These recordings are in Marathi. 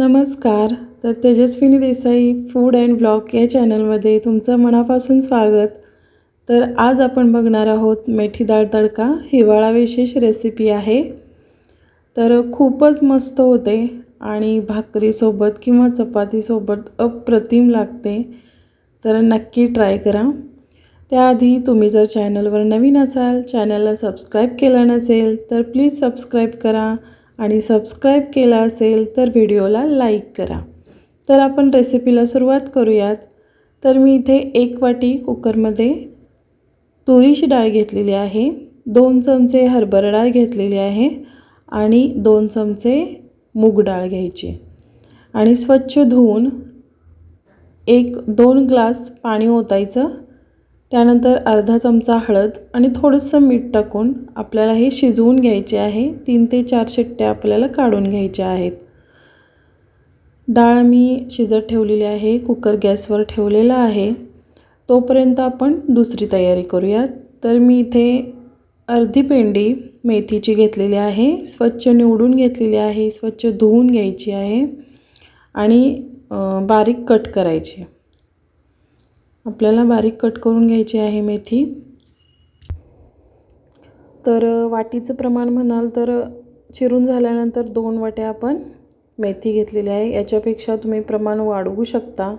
नमस्कार. तर Tejaswini Desai food and blog या चॅनलमध्ये तुमचं मनापासून स्वागत. तर आज आपण बघणार आहोत मेथी डाळ तडका हिवाळा विशेष रेसिपी आहे. तर खूपच मस्त होते आणि भाकरीसोबत किंवा चपातीसोबत अप्रतिम लागते. तर नक्की ट्राय करा. त्याआधी तुम्ही जर चॅनलवर नवीन असाल चॅनलला सबस्क्राईब केलं नसेल तर प्लीज सबस्क्राईब करा. आणि सबस्क्राईब केला असेल तर व्हिडिओला लाईक करा. तर आपण रेसिपीला सुरुवात करूयात. तर मी इथे एक वाटी कुकरमध्ये तुरीची डाळ घेतलेली आहे दोन चमचे हरभरा डाळ घेतलेली आहे आणि दोन चमचे मूग डाळ घ्यायची. आणि स्वच्छ धुवून एक दोन ग्लास पाणी ओतायचं. त्यानंतर अर्धा चमचा हळद आणि थोडंसं मीठ टाकून आपल्याला हे शिजवून घ्यायचे आहे. तीन ते चार शिट्ट्या आपल्याला काढून घ्यायच्या आहेत. डाळ मी शिजत ठेवलेली आहे. कुकर गॅसवर ठेवलेला आहे. तोपर्यंत आपण दुसरी तयारी करूयात. तर मी इथे अर्धी पेंडी मेथीची घेतलेली आहे. स्वच्छ निवडून घेतलेली आहे. स्वच्छ धुवून घ्यायची आहे. आणि बारीक कट करायची. आपल्याला बारीक कट करून घ्यायची आहे मेथी. तर वाटीचं प्रमाण म्हणाल तर चिरून झाल्यानंतर दोन वाट्या आपण मेथी घेतलेली आहे. याच्यापेक्षा तुम्ही प्रमाण वाढवू शकता.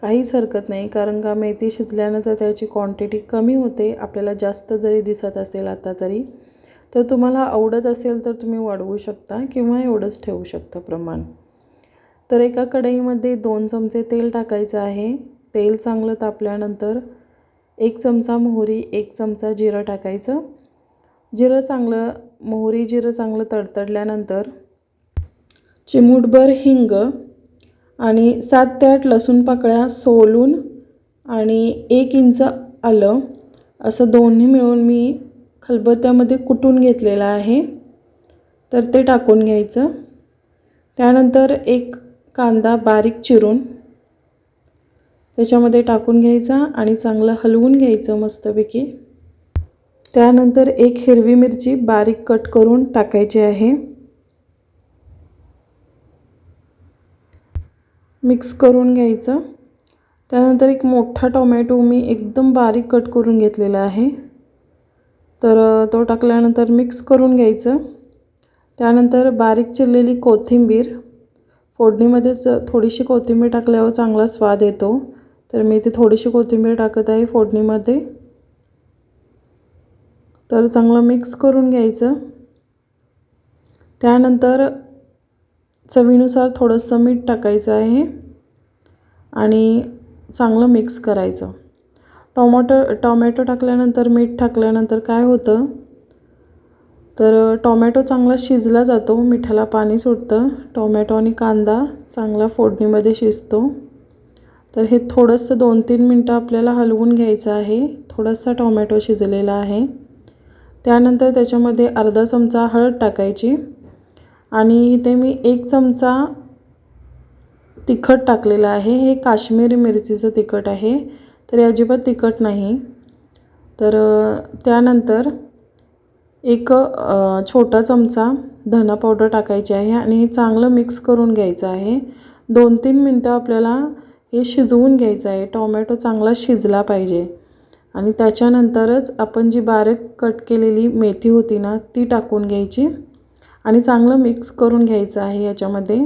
काहीच हरकत नाही कारण का मेथी शिजल्यानंतर त्याची क्वांटिटी कमी होते. आपल्याला जास्त जरी दिसत असेल आता तरी. तर तुम्हाला आवडत असेल तर तुम्ही वाढवू शकता किंवा एवढंच ठेवू शकता प्रमाण. तर एका कढईमध्ये दोन चमचे तेल टाकायचं आहे. तेल चांगलं तापल्यानंतर एक चमचा मोहरी एक चमचा जिरं टाकायचं. जिरं चांगलं मोहरी जिरं चांगलं तडतडल्यानंतर चिमूटभर हिंग आणि सात ते आठ लसूण पाकळ्या सोलून आणि एक इंच आलं असं दोन्ही मिळून मी खलबत्त्यामध्ये कुटून घेतलेलं आहे. तर ते टाकून घ्यायचं. त्यानंतर एक कांदा बारीक चिरून त्याच्यामध्ये टाकून घ्यायचा आणि चांगलं हलवून घ्यायचं मस्तपैकी. त्यानंतर एक हिरवी मिरची बारीक कट करून टाकायची आहे. मिक्स करून घ्यायचं. त्यानंतर एक मोठा टोमॅटो मी एकदम बारीक कट करून घेतलेला आहे. तर तो टाकल्यानंतर मिक्स करून घ्यायचं. त्यानंतर बारीक चिरलेली कोथिंबीर. फोडणीमध्येच थोडीशी कोथिंबीर टाकल्यावर चांगला स्वाद येतो. तर मी इथे थोडीशी कोथिंबीर टाकत आहे फोडणीमध्ये. तर चांगलं मिक्स करून घ्यायचं. त्यानंतर चवीनुसार थोडंसं मीठ टाकायचं आहे आणि चांगलं मिक्स करायचं. टोमॅटो टॉमॅटो टाकल्यानंतर मीठ टाकल्यानंतर काय होतं? तर टॉमॅटो चांगला शिजला जातो मिठाला पाणी सुटतं. टोमॅटो आणि कांदा चांगला फोडणीमध्ये शिजतो. तर हे थोडंसं दोन तीन मिनटं आपल्याला हलवून घ्यायचं आहे. थोडासा टोमॅटो शिजलेला आहे. त्यानंतर त्याच्यामध्ये अर्धा चमचा हळद टाकायची आणि इथे मी एक चमचा तिखट टाकलेलं आहे. हे काश्मीरी मिरचीचं तिखट आहे. तर अजिबात तिखट नाही. तर त्यानंतर एक छोटा चमचा धना पावडर टाकायची आहे आणि चांगलं मिक्स करून घ्यायचं आहे. दोन तीन मिनटं आपल्याला हे शिजवून घ्यायचं आहे टॉमॅटो चांगला शिजला पाहिजे. आणि त्याच्यानंतरच आपण जी बारीक कट केलेली मेथी होती ना ती टाकून घ्यायची. आणि चांगलं मिक्स करून घ्यायचं आहे याच्यामध्ये.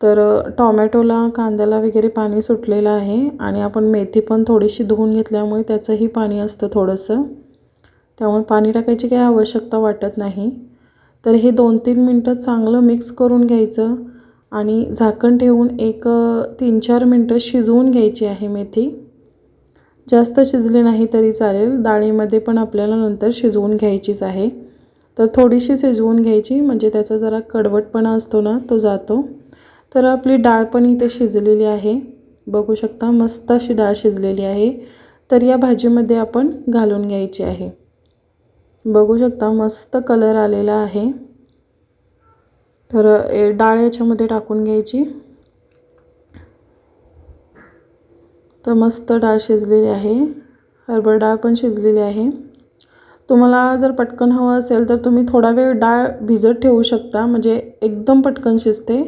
तर टॉमॅटोला कांद्याला वगैरे पाणी सुटलेलं आहे. आणि आपण मेथी पण थोडीशी धुवून घेतल्यामुळे त्याचंही पाणी असतं थोडंसं. त्यामुळे पाणी टाकायची काही आवश्यकता वाटत नाही. तर हे दोन तीन मिनटं चांगलं मिक्स करून घ्यायचं. आणि झाकण ठेवून एक तीन चार मिनटं शिजवून घ्यायची आहे मेथी. जास्त शिजली नाही तरी चालेल. डाळीमध्ये पण आपल्याला नंतर शिजवून घ्यायचीच आहे. तर थोडीशी शिजवून घ्यायची म्हणजे त्याचा जरा कडवटपणा असतो ना तो जातो. तर आपली डाळ पण इथे शिजलेली आहे. बघू शकता मस्त अशी डाळ शिजलेली आहे. तर या भाजीमध्ये आपण घालून घ्यायची आहे. बघू शकता मस्त कलर आलेला आहे. तर डाळ याच्यामध्ये टाकून घ्यायची. तर मस्त डाळ शिजलेली आहे. हरभरा डाळ पण शिजलेली आहे. तुम्हाला जर पटकन हवं असेल तर तुम्ही थोडा वेळ डाळ भिजत ठेवू शकता. म्हणजे एकदम पटकन शिजते.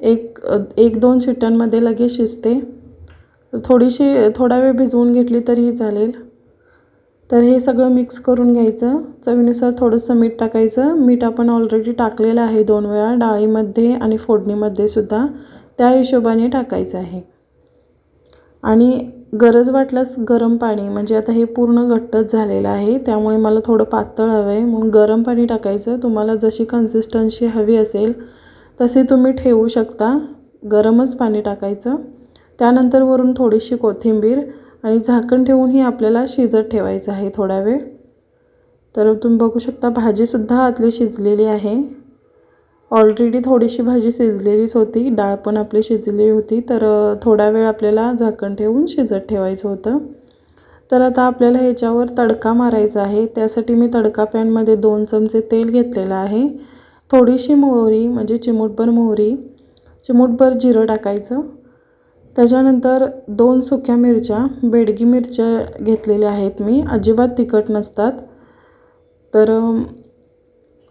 एक एक दोन शिट्ट्यांमध्ये लगेच शिजते. थोडीशी थोडा वेळ भिजवून घेतली तरीही चालेल. तर हे सगळं मिक्स करून घ्यायचं. चवीनुसार थोडंसं मीठ टाकायचं. मीठ आपण ऑलरेडी टाकलेलं आहे दोन वेळा डाळीमध्ये आणि फोडणीमध्ये सुद्धा. त्या हिशोबाने टाकायचं आहे. आणि गरज वाटल्यास गरम पाणी म्हणजे आता हे पूर्ण घट्टच झालेलं आहे त्यामुळे मला थोडं पातळ हवं आहे म्हणून गरम पाणी टाकायचं. तुम्हाला जशी कन्सिस्टन्सी हवी असेल तसे तुम्ही ठेवू शकता. गरमच पाणी टाकायचं. त्यानंतर वरून थोडीशी कोथिंबीर आणि झाकण ठेवूनही आपल्याला शिजत ठेवायचं आहे थोडा वेळ. तर तुम्ही बघू शकता भाजीसुद्धा आतली शिजलेली आहे. ऑलरेडी थोडीशी भाजी शिजलेलीच होती डाळ पण आपली शिजलेली होती तर थोडा वेळ आपल्याला झाकण ठेवून शिजत ठेवायचं होतं. तर आता आपल्याला ह्याच्यावर तडका मारायचा आहे त्यासाठी मी तडका पॅनमध्ये दोन चमचे तेल घेतलेलं आहे. थोडीशी मोहरी म्हणजे चिमूटभर मोहरी चिमूटभर जिरं टाकायचं. त्याच्यानंतर दोन सुक्या मिरच्या बेडगी मिरच्या घेतलेल्या आहेत मी. अजिबात तिखट नसतात. तर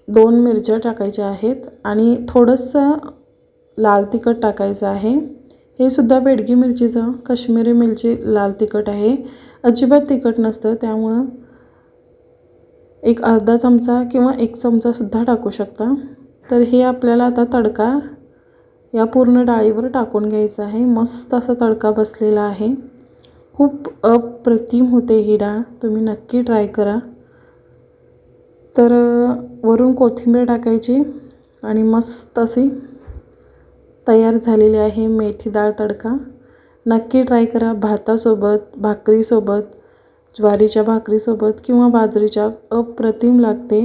दोन मिरच्या टाकायच्या आहेत आणि थोडंसं लाल तिखट टाकायचं आहे. हे सुद्धा बेडगी मिरचीचं काश्मीरी मिरची लाल तिखट आहे. अजिबात तिखट नसतं त्यामुळं एक अर्धा चमचा किंवा एक चमचासुद्धा टाकू शकता. तर हे आपल्याला आता तडका या पूर्ण डाळीवर टाकून घ्यायचं आहे. मस्त असा तडका बसलेला आहे. खूप अप्रतिम होते ही डाळ. तुम्ही नक्की ट्राय करा. तर वरून कोथिंबीर टाकायची आणि मस्त अशी तयार झालेली आहे मेथी डाळ तडका. नक्की ट्राय करा भातासोबत भाकरीसोबत ज्वारीच्या भाकरीसोबत किंवा बाजरीच्या. अप्रतिम लागते.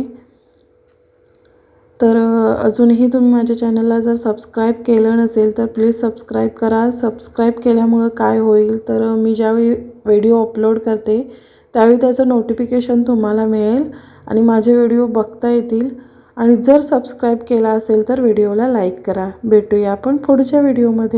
तर अजूनही तुम्ही माझ्या चॅनलला जर सबस्क्राईब केलं नसेल तर प्लीज सबस्क्राईब करा. सबस्क्राईब केल्यामुळं काय होईल? तर मी ज्यावेळी व्हिडिओ अपलोड करते त्यावेळी त्याचं नोटिफिकेशन तुम्हाला मिळेल आणि माझे व्हिडिओ बघता येतील. आणि जर सबस्क्राईब केला असेल तर व्हिडिओला लाईक करा. भेटूया आपण पुढच्या व्हिडिओमध्ये